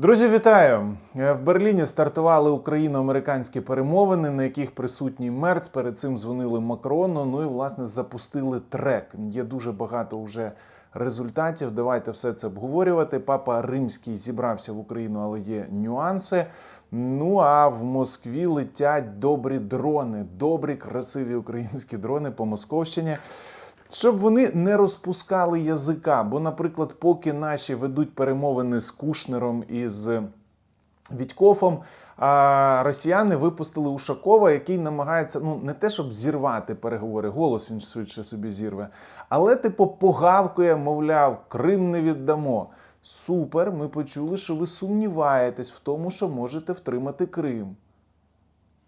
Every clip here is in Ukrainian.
Друзі, вітаю! Е, В Берліні стартували україно-американські перемовини, на яких присутній Мерц. Перед цим дзвонили Макрону. Ну і власне запустили трек. Є дуже багато вже результатів. Давайте все це обговорювати. Папа Римський зібрався в Україну, але є нюанси. Ну а в Москві летять добрі дрони, добрі, красиві українські дрони по Московщині. Щоб вони не розпускали язика. Бо, наприклад, поки наші ведуть перемовини з Кушнером і з Вітькофом, а росіяни випустили Ушакова, який намагається ну не те, щоб зірвати переговори, голос він швидше собі зірве, але типу погавкує, мовляв, Крим не віддамо. Супер, ми почули, що ви сумніваєтесь в тому, що можете втримати Крим.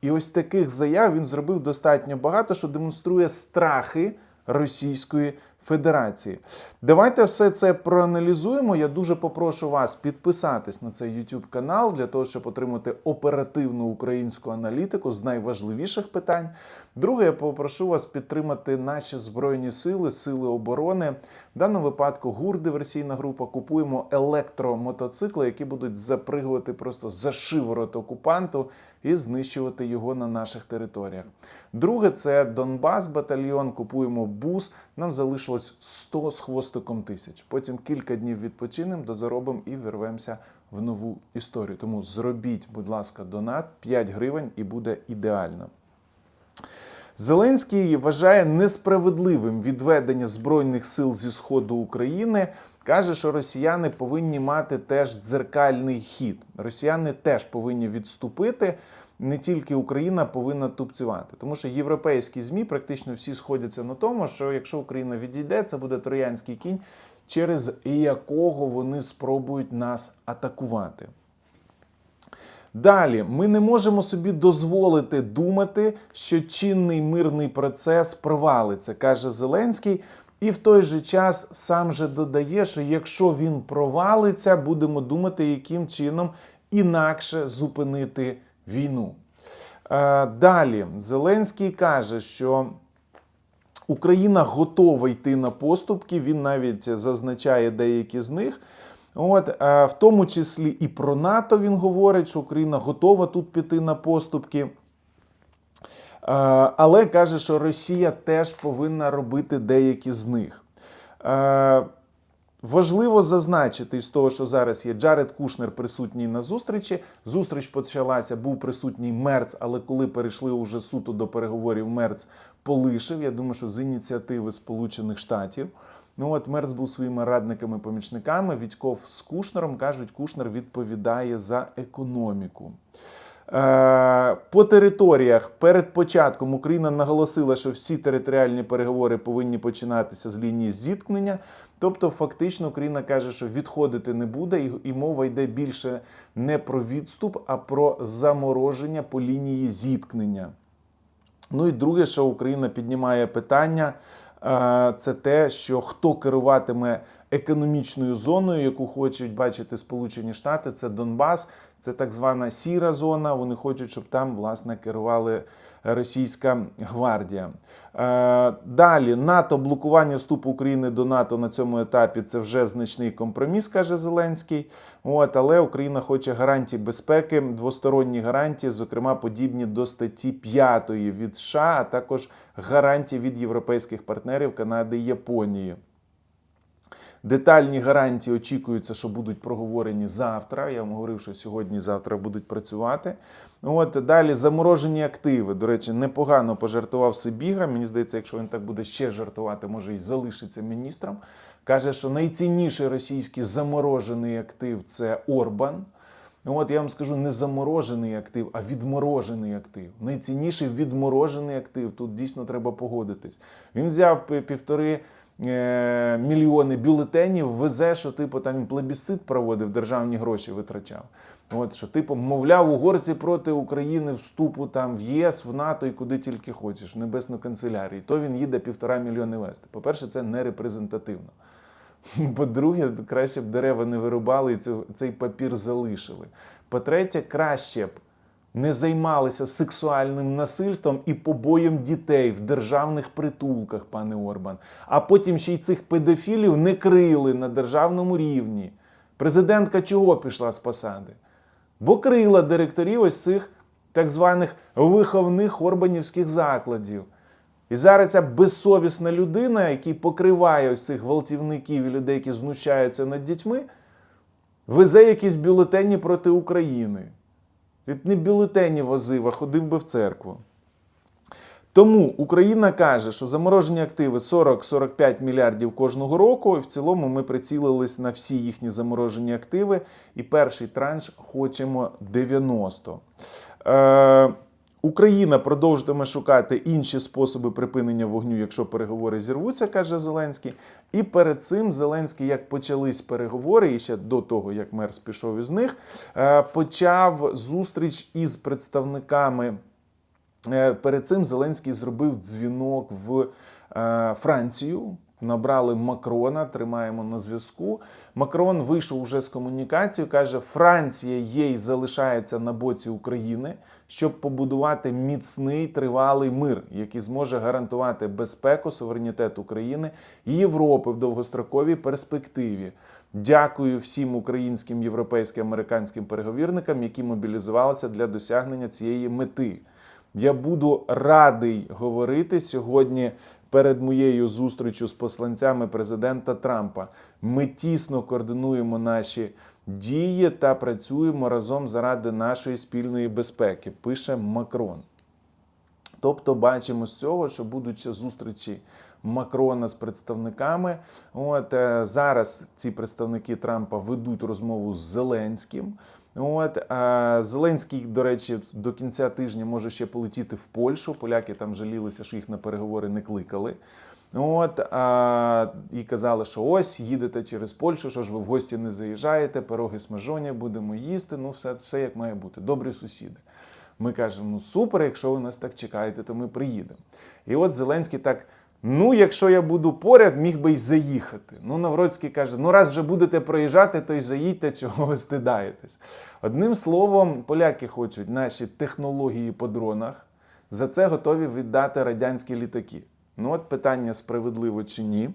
І ось таких заяв він зробив достатньо багато, що демонструє страхи Російської Федерації. Давайте все це проаналізуємо. Я дуже попрошу вас підписатись на цей YouTube канал для того, щоб отримати оперативну українську аналітику з найважливіших питань. Друге, я попрошу вас підтримати наші збройні сили, сили оборони. В даному випадку ГУР диверсійна група купуємо електромотоцикли, які будуть запригувати просто за шиворот окупанту і знищувати його на наших територіях. Друге, це Донбас батальйон. Купуємо бус. Нам залишилось 100 з хвостиком тисяч. Потім кілька днів відпочинемо, дозаробимо і вирвемося в нову історію. Тому зробіть, будь ласка, донат 5 гривень і буде ідеально. Зеленський вважає несправедливим відведення збройних сил зі сходу України. Каже, що росіяни повинні мати теж дзеркальний хід. Росіяни теж повинні відступити. Не тільки Україна повинна тупцювати, тому що європейські змі практично всі сходяться на тому, що якщо Україна відійде, це буде троянський кінь, через якого вони спробують нас атакувати. Далі, ми не можемо собі дозволити думати, що чинний мирний процес провалиться, каже Зеленський. І в той же час сам же додає, що якщо він провалиться, будемо думати, яким чином інакше зупинити війну. Е, Далі, Зеленський каже, що Україна готова йти на поступки. Він навіть зазначає деякі з них. От, е, в тому числі і про НАТО він говорить, що Україна готова тут піти на поступки. Е, Але каже, що Росія теж повинна робити деякі з них. Е, Важливо зазначити з того, що зараз є Джаред Кушнер присутній на зустрічі. Зустріч почалася, був присутній Мерц, але коли перейшли уже суто до переговорів, Мерц полишив. Я думаю, що з ініціативи Сполучених Штатів. Ну от Мерц був своїми радниками, помічниками. Вітьков з Кушнером кажуть, Кушнер відповідає за економіку. Е, По територіях перед початком Україна наголосила, що всі територіальні переговори повинні починатися з лінії зіткнення. Тобто, фактично, Україна каже, що відходити не буде, і- мова йде більше не про відступ, а про замороження по лінії зіткнення. Ну і друге, що Україна піднімає питання, це те, що хто керуватиме економічною зоною, яку хочуть бачити Сполучені Штати, це Донбас, це так звана сіра зона. Вони хочуть, щоб там власне керували російська гвардія. Е, Далі НАТО блокування вступу України до НАТО на цьому етапі це вже значний компроміс, каже Зеленський. От, але Україна хоче гарантій безпеки, двосторонні гарантії, зокрема подібні до статті 5 від США, а також гарантії від європейських партнерів Канади і Японії. Детальні гарантії очікуються, що будуть проговорені завтра. Я вам говорив, що сьогодні-завтра будуть працювати. От далі заморожені активи. До речі, непогано пожартував Сибіга. Мені здається, якщо він так буде ще жартувати, може і залишиться міністром. Каже, що найцінніший російський заморожений актив це Орбан. Ну от я вам скажу не заморожений актив, а відморожений актив. Найцінніший відморожений актив. Тут дійсно треба погодитись. Він взяв півтори е, мільйони бюлетенів, везе, що типу там плебісцит проводив, державні гроші витрачав. От що, типу, мовляв, угорці проти України вступу там в ЄС, в НАТО і куди тільки хочеш, в небесну канцелярію. То він їде півтора мільйони вести. По-перше, це не репрезентативно. По-друге, краще б дерева не вирубали і цей папір залишили. По-третє, краще б не займалися сексуальним насильством і побоєм дітей в державних притулках, пане Орбан. А потім ще й цих педофілів не крили на державному рівні. Президентка чого пішла з посади? Бо крила директорів ось цих так званих виховних орбанівських закладів. І зараз ця безсовісна людина, який покриває ось цих гвалтівників і людей, які знущаються над дітьми, везе якісь бюлетені проти України. Він не бюлетені возив, а ходив би в церкву. Тому Україна каже, що заморожені активи 40-45 мільярдів кожного року, і в цілому ми прицілились на всі їхні заморожені активи. І перший транш хочемо 90. Е, Україна продовжуватиме шукати інші способи припинення вогню, якщо переговори зірвуться, каже Зеленський. І перед цим Зеленський, як почались переговори, і ще до того, як Мерс пішов із них, е, почав зустріч із представниками. Е, Перед цим Зеленський зробив дзвінок в е, Францію. Набрали Макрона, тримаємо на зв'язку. Макрон вийшов уже з комунікацією. каже: Франція є залишається на боці України, щоб побудувати міцний тривалий мир, який зможе гарантувати безпеку, суверенітет України і Європи в довгостроковій перспективі. Дякую всім українським, європейським, американським переговірникам, які мобілізувалися для досягнення цієї мети. Я буду радий говорити сьогодні перед моєю зустрічю з посланцями президента Трампа. Ми тісно координуємо наші дії та працюємо разом заради нашої спільної безпеки. Пише Макрон. Тобто бачимо з цього, що будучи зустрічі Макрона з представниками, от е, зараз ці представники Трампа ведуть розмову з Зеленським. От е, Зеленський, до речі, до кінця тижня може ще полетіти в Польщу. Поляки там жалілися, що їх на переговори не кликали. От а, і казали, що ось їдете через Польщу, що ж ви в гості не заїжджаєте, пироги смажоні, будемо їсти. Ну, все, все як має бути. Добрі сусіди. Ми кажемо, ну супер, якщо ви нас так чекаєте, то ми приїдемо. І от Зеленський так. Ну, якщо я буду поряд, міг би й заїхати. Ну, Навроцький каже: ну, раз вже будете проїжджати, то й заїдьте, чого ви стидаєтесь. Одним словом, поляки хочуть наші технології по дронах, за це готові віддати радянські літаки. Ну, от питання справедливо чи ні.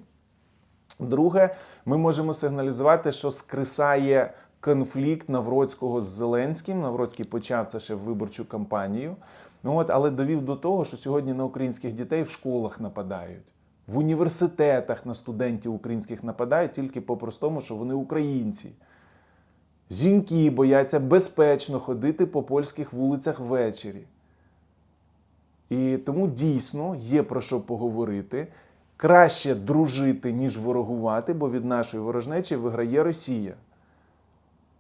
Друге, ми можемо сигналізувати, що скрисає конфлікт Навроцького з Зеленським. Навроцький почав це ще в виборчу кампанію. Ну от, але довів до того, що сьогодні на українських дітей в школах нападають, в університетах на студентів українських нападають тільки по-простому, що вони українці. Жінки бояться безпечно ходити по польських вулицях ввечері. І тому дійсно є про що поговорити. Краще дружити, ніж ворогувати, бо від нашої ворожнечі виграє Росія.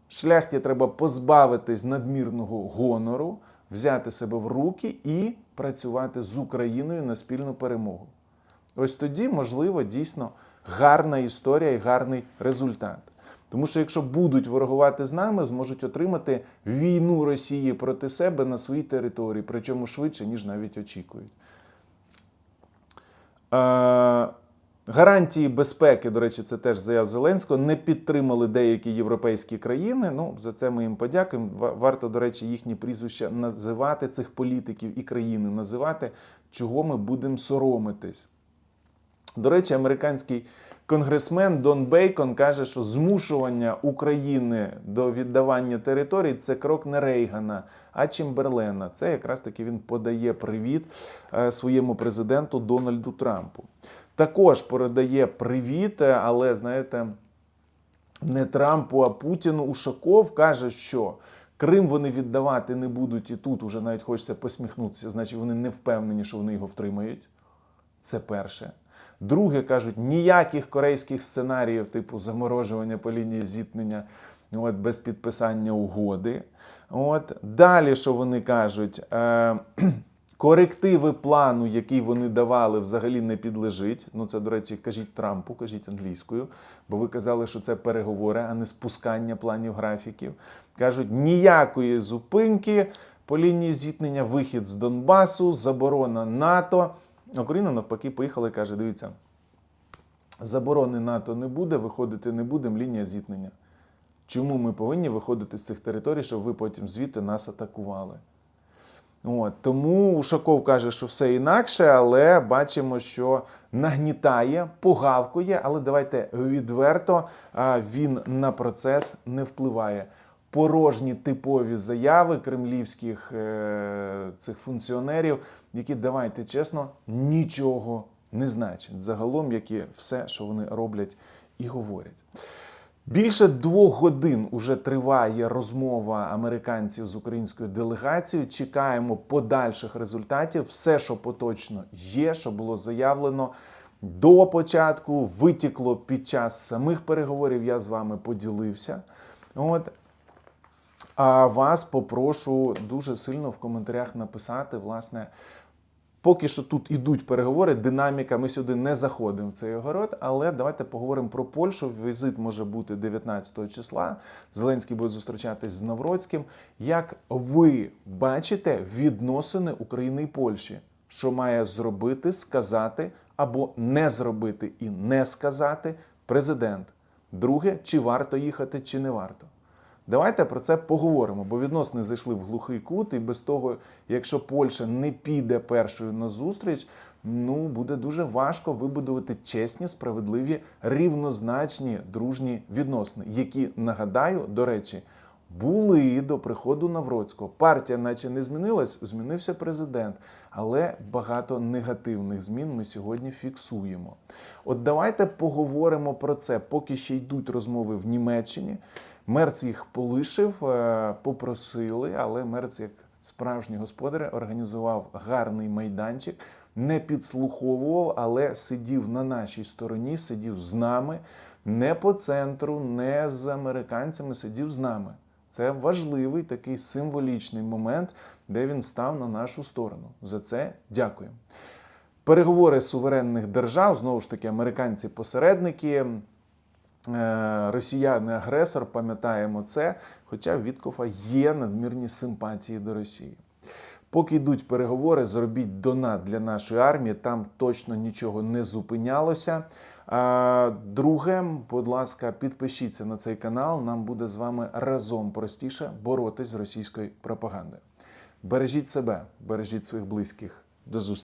Шляхті треба позбавитись надмірного гонору, взяти себе в руки і працювати з Україною на спільну перемогу. Ось тоді, можливо, дійсно гарна історія і гарний результат. Тому що якщо будуть ворогувати з нами, зможуть отримати війну Росії проти себе на своїй території, причому швидше, ніж навіть очікують. Гарантії безпеки, до речі, це теж заяв Зеленського, не підтримали деякі європейські країни. Ну, за це ми їм подякуємо. Варто, до речі, їхні прізвища називати цих політиків і країни називати, чого ми будемо соромитись. До речі, американський конгресмен Дон Бейкон каже, що змушування України до віддавання територій це крок не Рейгана, а Чемберлена. Це якраз таки він подає привіт е, своєму президенту Дональду Трампу. Також передає привіт, е, але знаєте, не Трампу, а Путіну Ушаков каже, що Крим вони віддавати не будуть, і тут уже навіть хочеться посміхнутися, значить вони не впевнені, що вони його втримають. Це перше. Друге, кажуть, ніяких корейських сценаріїв, типу заморожування по лінії зіткнення, от, без підписання угоди. От. Далі, що вони кажуть, е, корективи плану, який вони давали, взагалі не підлежить. Ну, це, до речі, кажіть Трампу, кажіть англійською, бо ви казали, що це переговори, а не спускання планів графіків. Кажуть, ніякої зупинки по лінії зіткнення, вихід з Донбасу, заборона НАТО. Україна навпаки поїхала і каже: дивіться, заборони НАТО не буде, виходити не будемо, лінія зіткнення. Чому ми повинні виходити з цих територій, щоб ви потім звідти нас атакували? От, тому Ушаков каже, що все інакше, але бачимо, що нагнітає, погавкує, але давайте відверто він на процес не впливає. Порожні типові заяви кремлівських е, цих функціонерів, які давайте чесно, нічого не значать. Загалом, як і все, що вони роблять і говорять. Більше двох годин уже триває розмова американців з українською делегацією. Чекаємо подальших результатів. Все, що поточно є, що було заявлено до початку, витікло під час самих переговорів. Я з вами поділився. От. А вас попрошу дуже сильно в коментарях написати, власне, Поки що тут ідуть переговори, динаміка. Ми сюди не заходимо в цей огород, але давайте поговоримо про Польщу. Візит може бути 19 числа. Зеленський буде зустрічатись з Навроцьким. Як ви бачите відносини України і Польщі? Що має зробити, сказати або не зробити і не сказати президент? Друге, чи варто їхати, чи не варто? Давайте про це поговоримо, бо відносини зайшли в глухий кут, і без того, якщо Польща не піде першою на зустріч, ну буде дуже важко вибудувати чесні, справедливі, рівнозначні дружні відносини, які нагадаю, до речі, були до приходу Навроцького. Партія, наче не змінилась, змінився президент, але багато негативних змін ми сьогодні фіксуємо. От давайте поговоримо про це, поки ще йдуть розмови в Німеччині. Мерц їх полишив, е, попросили, але Мерц, як справжній господар, організував гарний майданчик, не підслуховував, але сидів на нашій стороні, сидів з нами, не по центру, не з американцями, сидів з нами. Це важливий такий символічний момент, де він став на нашу сторону. За це дякуємо. Переговори суверенних держав, знову ж таки, американці-посередники. Е, Росіяни-агресор, пам'ятаємо це, хоча в Віткофа є надмірні симпатії до Росії. Поки йдуть переговори, зробіть донат для нашої армії, там точно нічого не зупинялося. А, Друге, будь ласка, підпишіться на цей канал. Нам буде з вами разом простіше боротись з російською пропагандою. Бережіть себе, бережіть своїх близьких. До зустрічі.